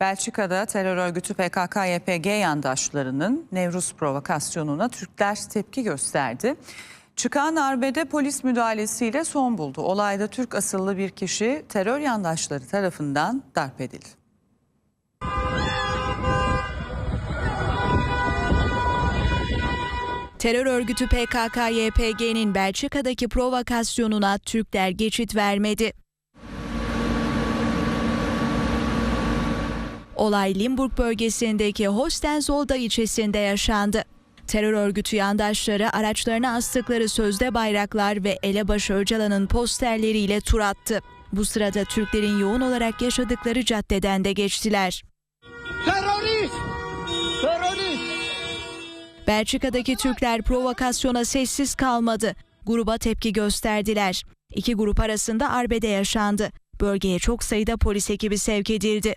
Belçika'da terör örgütü PKK-YPG yandaşlarının Nevruz provokasyonuna Türkler tepki gösterdi. Çıkan arbede polis müdahalesiyle son buldu. Olayda Türk asıllı bir kişi terör yandaşları tarafından darp edildi. Terör örgütü PKK-YPG'nin Belçika'daki provokasyonuna Türkler geçit vermedi. Olay Limburg bölgesindeki Hostenzolda ilçesinde yaşandı. Terör örgütü yandaşları araçlarına astıkları sözde bayraklar ve elebaşı Öcalan'ın posterleriyle tur attı. Bu sırada Türklerin yoğun olarak yaşadıkları caddeden de geçtiler. Terörist! Terörist! Belçika'daki Türkler provokasyona sessiz kalmadı. Gruba tepki gösterdiler. İki grup arasında arbede yaşandı. Bölgeye çok sayıda polis ekibi sevk edildi.